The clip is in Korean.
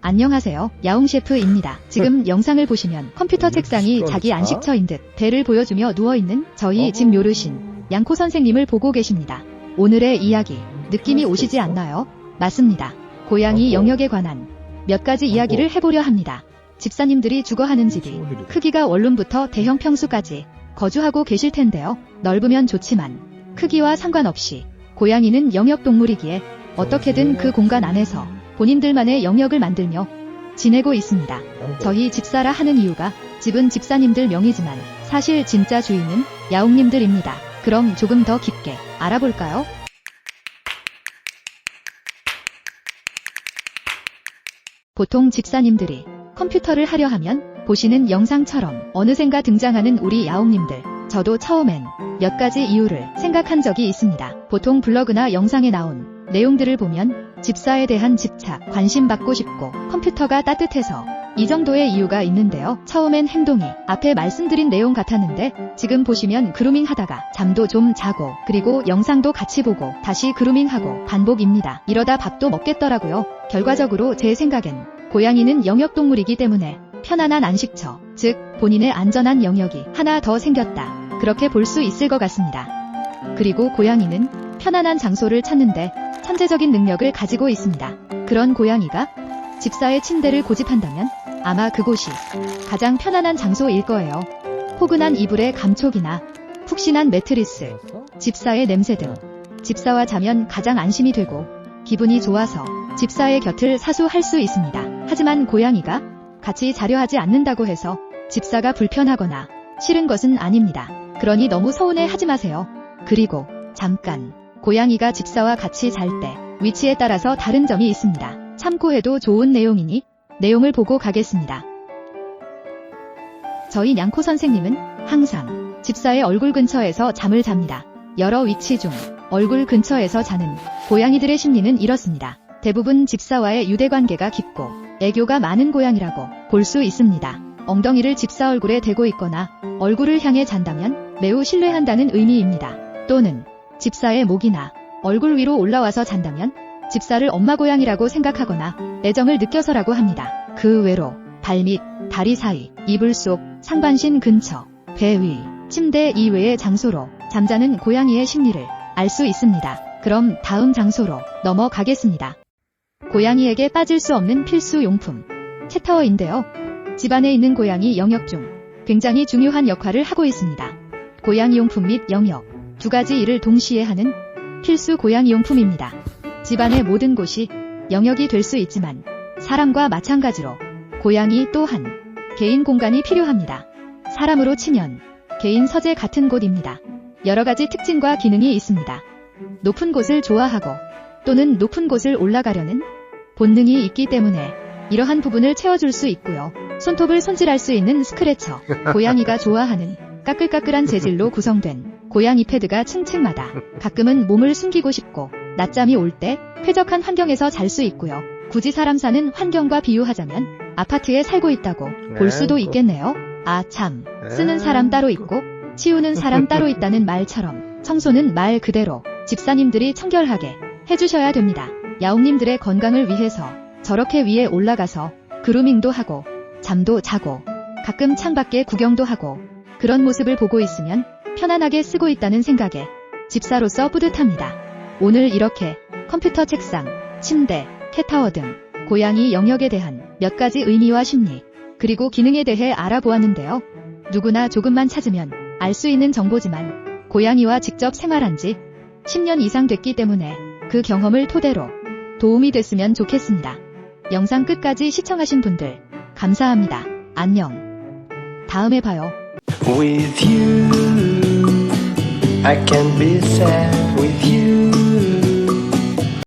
안녕하세요. 야옹 셰프입니다. 지금 영상을 보시면 컴퓨터 책상이 자기 안식처인 듯 배를 보여주며 누워있는 저희 집 묘르신 양코 선생님을 보고 계십니다. 오늘의 이야기, 느낌이 오시지 않나요? 맞습니다. 고양이 영역에 관한 몇 가지 이야기를 해보려 합니다. 집사님들이 주거하는 집이 크기가 원룸부터 대형 평수까지 거주하고 계실 텐데요. 넓으면 좋지만 크기와 상관없이 고양이는 영역 동물이기에 어떻게든 그 공간 안에서 본인들만의 영역을 만들며 지내고 있습니다. 저희 집사라 하는 이유가 집은 집사님들 명의지만 사실 진짜 주인은 야옹님들입니다. 그럼 조금 더 깊게 알아볼까요? 보통 집사님들이 컴퓨터를 하려 하면 보시는 영상처럼 어느샌가 등장하는 우리 야옹님들. 저도 처음엔 몇 가지 이유를 생각한 적이 있습니다. 보통 블로그나 영상에 나온 내용들을 보면 집사에 대한 집착, 관심 받고 싶고 컴퓨터가 따뜻해서 이 정도의 이유가 있는데요. 처음엔 행동이 앞에 말씀드린 내용 같았는데 지금 보시면 그루밍 하다가 잠도 좀 자고 그리고 영상도 같이 보고 다시 그루밍하고 반복입니다. 이러다 밥도 먹겠더라고요. 결과적으로 제 생각엔 고양이는 영역동물이기 때문에 편안한 안식처, 즉 본인의 안전한 영역이 하나 더 생겼다. 그렇게 볼 수 있을 것 같습니다. 그리고 고양이는 편안한 장소를 찾는데 천재적인 능력을 가지고 있습니다. 그런 고양이가 집사의 침대를 고집한다면 아마 그곳이 가장 편안한 장소일 거예요. 포근한 이불의 감촉이나 푹신한 매트리스, 집사의 냄새 등 집사와 자면 가장 안심이 되고 기분이 좋아서 집사의 곁을 사수할 수 있습니다. 하지만 고양이가 같이 자려 하지 않는다고 해서 집사가 불편하거나 싫은 것은 아닙니다. 그러니 너무 서운해 하지 마세요. 그리고 잠깐 고양이가 집사와 같이 잘 때 위치에 따라서 다른 점이 있습니다. 참고해도 좋은 내용이니 내용을 보고 가겠습니다. 저희 냥코 선생님은 항상 집사의 얼굴 근처에서 잠을 잡니다. 여러 위치 중 얼굴 근처에서 자는 고양이들의 심리는 이렇습니다. 대부분 집사와의 유대관계가 깊고 애교가 많은 고양이라고 볼 수 있습니다. 엉덩이를 집사 얼굴에 대고 있거나 얼굴을 향해 잔다면 매우 신뢰한다는 의미입니다. 또는 집사의 목이나 얼굴 위로 올라와서 잔다면 집사를 엄마 고양이라고 생각하거나 애정을 느껴서라고 합니다. 그 외로 발 밑, 다리 사이, 이불 속, 상반신 근처, 배 위, 침대 이외의 장소로 잠자는 고양이의 심리를 알 수 있습니다. 그럼 다음 장소로 넘어가겠습니다. 고양이에게 빠질 수 없는 필수 용품, 캣타워인데요. 집안에 있는 고양이 영역 중 굉장히 중요한 역할을 하고 있습니다. 고양이 용품 및 영역, 두 가지 일을 동시에 하는 필수 고양이 용품입니다. 집안의 모든 곳이 영역이 될 수 있지만 사람과 마찬가지로 고양이 또한 개인 공간이 필요합니다. 사람으로 치면 개인 서재 같은 곳입니다. 여러 가지 특징과 기능이 있습니다. 높은 곳을 좋아하고 또는 높은 곳을 올라가려는 본능이 있기 때문에 이러한 부분을 채워줄 수 있고요. 손톱을 손질할 수 있는 스크래처, 고양이가 좋아하는 까끌까끌한 재질로 구성된 고양이 패드가 층층마다 가끔은 몸을 숨기고 싶고 낮잠이 올 때 쾌적한 환경에서 잘 수 있고요. 굳이 사람 사는 환경과 비유하자면 아파트에 살고 있다고 볼 수도 있겠네요. 아 참, 쓰는 사람 따로 있고 치우는 사람 따로 있다는 말처럼 청소는 말 그대로 집사님들이 청결하게 해주셔야 됩니다. 야옹님들의 건강을 위해서 저렇게 위에 올라가서 그루밍도 하고 잠도 자고 가끔 창밖에 구경도 하고 그런 모습을 보고 있으면 편안하게 쓰고 있다는 생각에 집사로서 뿌듯합니다. 오늘 이렇게 컴퓨터 책상, 침대, 캣타워 등 고양이 영역에 대한 몇 가지 의미와 심리, 그리고 기능에 대해 알아보았는데요. 누구나 조금만 찾으면 알 수 있는 정보지만 고양이와 직접 생활한 지 10년 이상 됐기 때문에 그 경험을 토대로 도움이 됐으면 좋겠습니다. 영상 끝까지 시청하신 분들 감사합니다. 안녕. 다음에 봐요. I can be sad with you.